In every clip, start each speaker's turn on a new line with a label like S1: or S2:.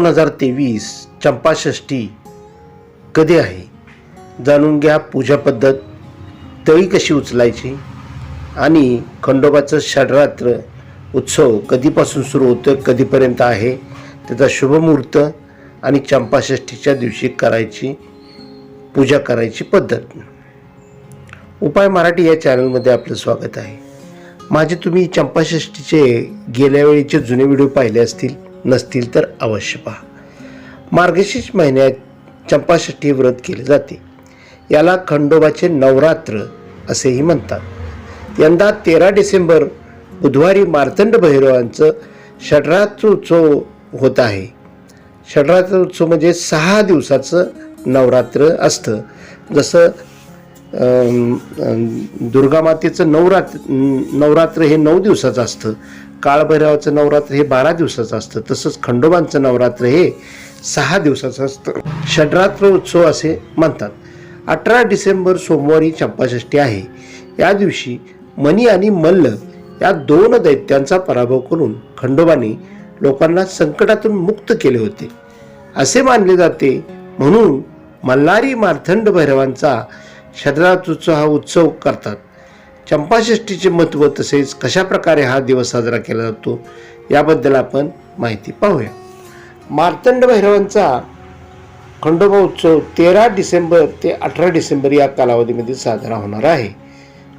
S1: दोन हजार तेवीस चंपाषष्ठी कधी आहे? जाणून घ्या पूजा पद्धत. तळी कशी उचलायची? आणि खंडोबाचं षडरात्र उत्सव कधीपासून सुरू होतं कधीपर्यंत आहे? त्याचा शुभमुहूर्त आणि चंपाषष्ठीच्या दिवशी करायची पूजा करायची पद्धत. उपाय मराठी या चॅनलमध्ये आपलं स्वागत आहे. माझे तुम्ही चंपाषष्ठीचे गेल्या वेळीचे जुने व्हिडिओ पाहिले असतील. नसतील तर अवश्य पहा. मार्गशीर्ष महिन्यात चंपाषष्ठी व्रत केले जाते. याला खंडोबाचे नवरात्र असेही म्हणतात. यंदा तेरा डिसेंबर बुधवारी मार्तंड भैरवांचं षडरात्र उत्सव होत आहे. षडरात्र उत्सव म्हणजे सहा दिवसाचं नवरात्र असतं. जसं दुर्गामातेचं नवरात्र नवरात्र हे नऊ दिवसाचं असतं. काळभैरवाचं नवरात्र हे बारा दिवसाचं असतं. तसंच खंडोबांचं नवरात्र हे सहा दिवसाचं असतं. षडरात्र उत्सव असे म्हणतात. अठरा डिसेंबर सोमवारी चंपाषष्ठी आहे. या दिवशी मणी आणि मल्ल या दोन दैत्यांचा पराभव करून खंडोबाने लोकांना संकटातून मुक्त केले होते. असे मानले जाते. म्हणून मल्हारी मार्तंड भैरवांचा षडरात्रोत्सव हा उत्सव करतात. चंपाषष्टीचे महत्त्व तसेच कशाप्रकारे हा दिवस साजरा केला जातो याबद्दल आपण माहिती पाहूया. मार्तंड भैरवांचा खंडोबा उत्सव तेरा डिसेंबर ते अठरा डिसेंबर या कालावधीमध्ये साजरा होणार आहे.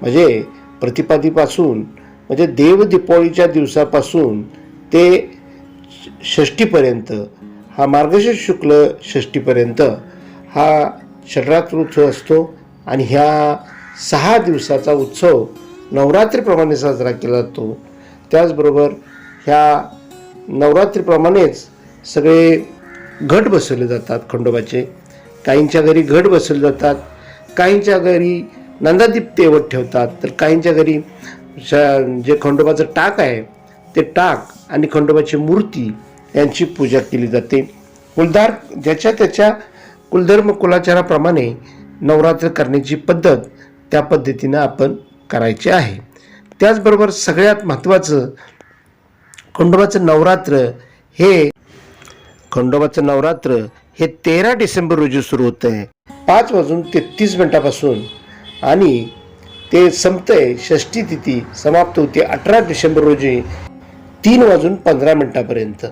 S1: म्हणजे प्रतिपादीपासून म्हणजे देव दीपावलीच्या दिवसापासून ते षष्टीपर्यंत हा मार्गशीर्ष शुक्ल षष्टीपर्यंत हा षडरात्रोत्सव असतो. आणि ह्या सहा दिवसाचा उत्सव नवरात्रीप्रमाणे साजरा केला जातो. त्याचबरोबर ह्या नवरात्रीप्रमाणेच सगळे घट बसवले जातात खंडोबाचे. काहींच्या घरी घट बसवले जातात काहींच्या घरी नंदादीप तेवत ठेवतात. तर काहींच्या घरी श- जे खंडोबाचं टाक आहे ते टाक आणि खंडोबाची मूर्ती यांची पूजा केली जाते. कुलधार ज्याच्या त्याच्या कुलधर्म कुलाचाराप्रमाणे नवरात्र करण्याची पद्धत त्या पद्धतीनं आपण करायची आहे. त्याचबरोबर सगळ्यात महत्त्वाचं खंडोबाचं नवरात्र हे खंडोबाचं नवरात्र हे तेरा डिसेंबर रोजी सुरू होतं आहे पाच वाजून तेहतीस मिनटापासून आणि ते संपतंय षष्टी तिथी समाप्त होते अठरा डिसेंबर रोजी तीन वाजून पंधरा मिनटापर्यंत.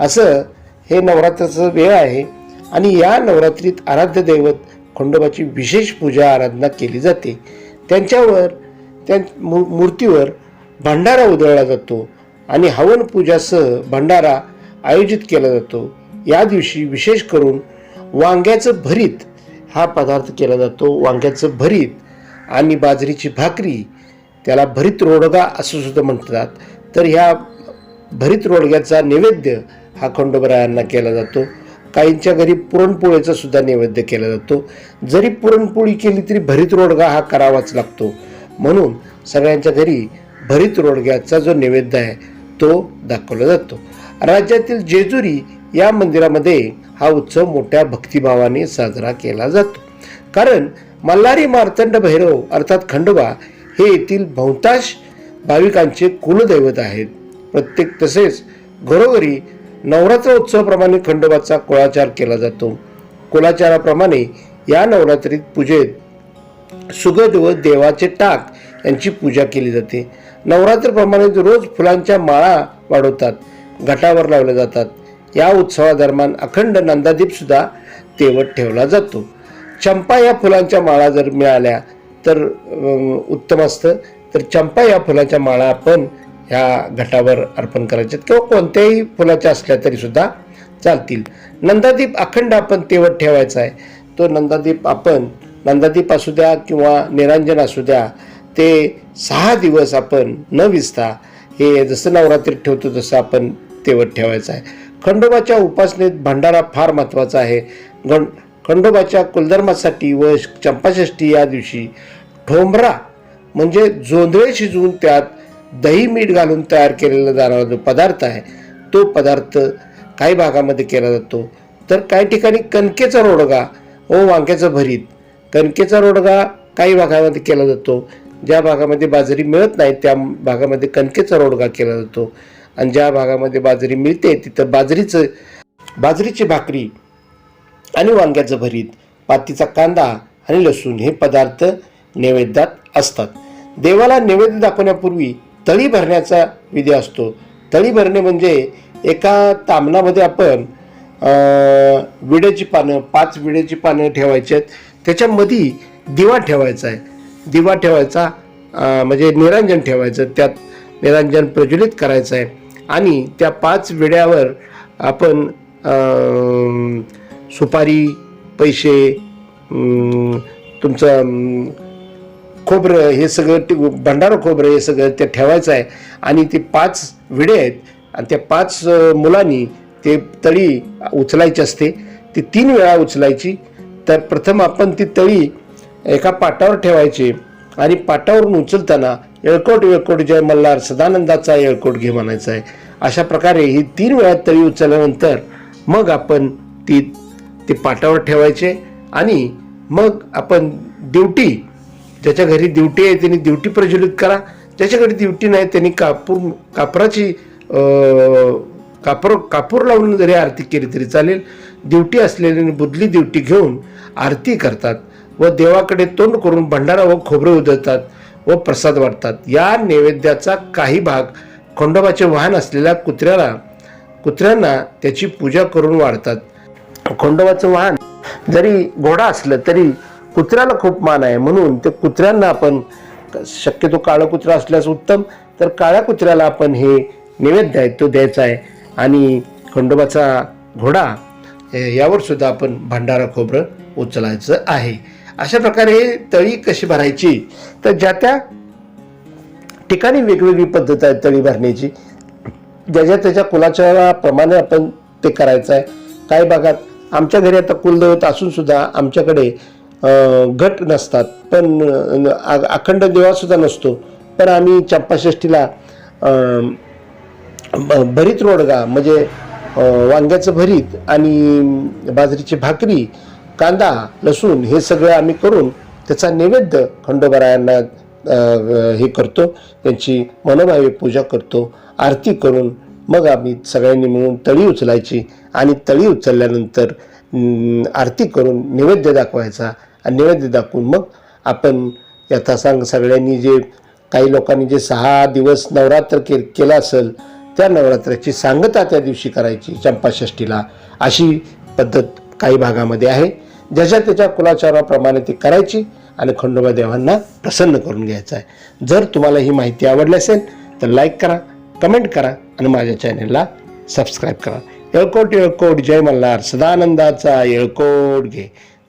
S1: असं हे नवरात्राचं वेळ आहे आणि या नवरात्रीत आराध्य दैवत खंडोबाची विशेष पूजा आराधना केली जाते. त्यांच्यावर त्या मू मूर्तीवर भंडारा उधळला जातो आणि हवन पूजासह भंडारा आयोजित केला जातो. या दिवशी विशेष करून वांग्याचं भरीत हा पदार्थ केला जातो. वांग्याचं भरीत आणि बाजरीची भाकरी त्याला भरीत रोडगा असं सुद्धा म्हणतात. तर ह्या भरीत रोडग्याचा नैवेद्य हा खंडोबरायांना केला जातो. काहींच्या घरी पुरणपोळीचा सुद्धा नैवेद्य केला जातो. जरी पुरणपोळी केली तरी भरीत रोडगा हा करावाच लागतो. म्हणून सगळ्यांच्या घरी भरीत रोडग्याचा जो नैवेद्य आहे तो दाखवला जातो. राज्यातील जेजुरी या मंदिरामध्ये हा उत्सव मोठ्या भक्तिभावाने साजरा केला जातो. कारण मल्हारी मार्तंड भैरव अर्थात खंडोबा हे येथील बहुतांश भाविकांचे कुलदैवत आहेत. प्रत्येक तसेच घरोघरी नवरात्र उत्सवाप्रमाणे खंडोबाचा कुळाचार केला जातो. कुळाचाराप्रमाणे या नवरात्रीत पूजेत सुगद व देवाचे टाक यांची पूजा केली जाते. नवरात्रप्रमाणे रोज फुलांच्या माळा वाढवतात घटावर लावल्या जातात. या उत्सवादरम्यान अखंड नंदादीपसुद्धा तेवत ठेवला जातो. चंपा या फुलांच्या माळा जर मिळाल्या तर उत्तम असतं. तर चंपा या फुलांच्या माळा आपण ह्या घटावर अर्पण करायच्यात किंवा कोणत्याही फुलाच्या असल्या तरीसुद्धा चालतील. नंदादीप अखंड आपण तेवत ठेवायचा आहे. तो नंदादीप आपण नंदादीप असू द्या किंवा निरांजन असू द्या ते सहा दिवस आपण न विसता हे जसं नवरात्रीत ठेवतो तसं आपण तेवत ठेवायचं आहे. खंडोबाच्या उपासनेत भंडारा फार महत्त्वाचा आहे. गण खंडोबाच्या कुलधर्मासाठी व चंपाषष्ठी या दिवशी ठोंबरा म्हणजे जोंधळे शिजवून त्यात दही मीठ घालून तयार केलेला जाणारा जो पदार्थ आहे तो पदार्थ काही भागामध्ये केला जातो. तर काही ठिकाणी कणकेचा रोडगा व वांग्याचं भरीत कणकेचा रोडगा काही भागामध्ये केला जातो. ज्या भागामध्ये बाजरी मिळत नाही त्या भागामध्ये कणकेचा रोडगा केला जातो. आणि ज्या भागामध्ये बाजरी मिळते तिथं बाजरीचं बाजरीची भाकरी आणि वांग्याचं भरीत पातीचा कांदा आणि लसूण हे पदार्थ नैवेद्यात असतात. देवाला नैवेद्य दाखवण्यापूर्वी तळी भरण्याचा विधी असतो. तळी भरणे म्हणजे एका तामणामध्ये आपण विड्याची पानं पाच विड्याची पानं ठेवायची आहेत. त्याच्यामध्ये दिवा ठेवायचा आहे. दिवा ठेवायचा म्हणजे निरांजन ठेवायचं. त्यात निरांजन प्रज्वलित करायचं आहे. आणि त्या पाच विड्यावर आपण सुपारी पैसे तुमचं खोबरं हे सगळं ते भंडारं खोबरं हे सगळं ते ठेवायचं आहे. आणि ते पाच विडे आहेत. आणि त्या पाच मुलांनी ते तळी उचलायची असते. ती तीन वेळा उचलायची. तर प्रथम आपण ती तळी एका पाटावर ठेवायची. आणि पाटावरून उचलताना येळकोट येळकोट जय मल्हार सदानंदाचा येळकोट घे म्हणायचा आहे. अशा प्रकारे ही तीन वेळा तळी उचलल्यानंतर मग आपण ती ते पाटावर ठेवायचे. आणि मग आपण ड्युटी ज्याच्या घरी दिवटी आहे त्यांनी दिवटी प्रज्वलित करा. ज्याच्याकडे दिवटी नाही त्यांनी कापूर कापराची कापूर कापूर लावून जरी आरती केली तरी चालेल. दिवटी असलेल्याने बुदली दिवटी घेऊन आरती करतात व देवाकडे तोंड करून भंडारा व खोबरे उधळतात व प्रसाद वाटतात या नैवेद्याचा काही भाग खंडोबाचे वाहन असलेल्या कुत्र्याला कुत्र्यांना त्याची पूजा करून वाढतात. खंडोबाचं वाहन जरी घोडा असलं तरी कुत्र्याला खूप मान आहे. म्हणून ते कुत्र्यांना आपण शक्यतो काळं कुत्रा असल्यास उत्तम तर काळ्या कुत्र्याला आपण हे नैवेद्य आहे तो द्यायचा आहे. आणि खंडोबाचा घोडा यावर सुद्धा आपण भंडारा खोबरं उचलायचं आहे. अशा प्रकारे हे तळी कशी भरायची? तर ज्या त्या ठिकाणी वेगवेगळी पद्धत आहे तळी भरण्याची ज्याच्या त्याच्या कुलाच्या प्रमाणे आपण ते करायचं आहे. काही भागात आमच्या घरी आता कुलदैवत असून सुद्धा आमच्याकडे घट नसतात. पण आ- अखंड देवासुद्धा नसतो. पण आम्ही चंपाषष्ठीला भरीत रोडगा म्हणजे वांग्याचं भरीत आणि बाजरीची भाकरी कांदा लसूण हे सगळं आम्ही करून त्याचा नैवेद्य खंडोबरायांना हे करतो. त्यांची मनोभावे पूजा करतो. आरती करून मग आम्ही सगळ्यांनी मिळून तळी उचलायची आणि तळी उचलल्यानंतर आरती करून नैवेद्य दाखवायचा. आणि नैवेद्य दाखवून मग आपण यथासांग सगळ्यांनी जे काही लोकांनी जे सहा दिवस नवरात्र के केलं असेल त्या नवरात्राची सांगता त्या दिवशी करायची चंपाषष्ठीला. अशी पद्धत काही भागामध्ये आहे. ज्याच्या त्याच्या कुलाचाराप्रमाणे ती करायची आणि खंडोबा देवांना प्रसन्न करून घ्यायचं आहे. जर तुम्हाला ही माहिती आवडली असेल तर लाईक करा कमेंट करा आणि माझ्या चॅनलला सबस्क्राईब करा. येळकोट येळकोट जय मल्हार. सदानंदाचा येळकोट घे.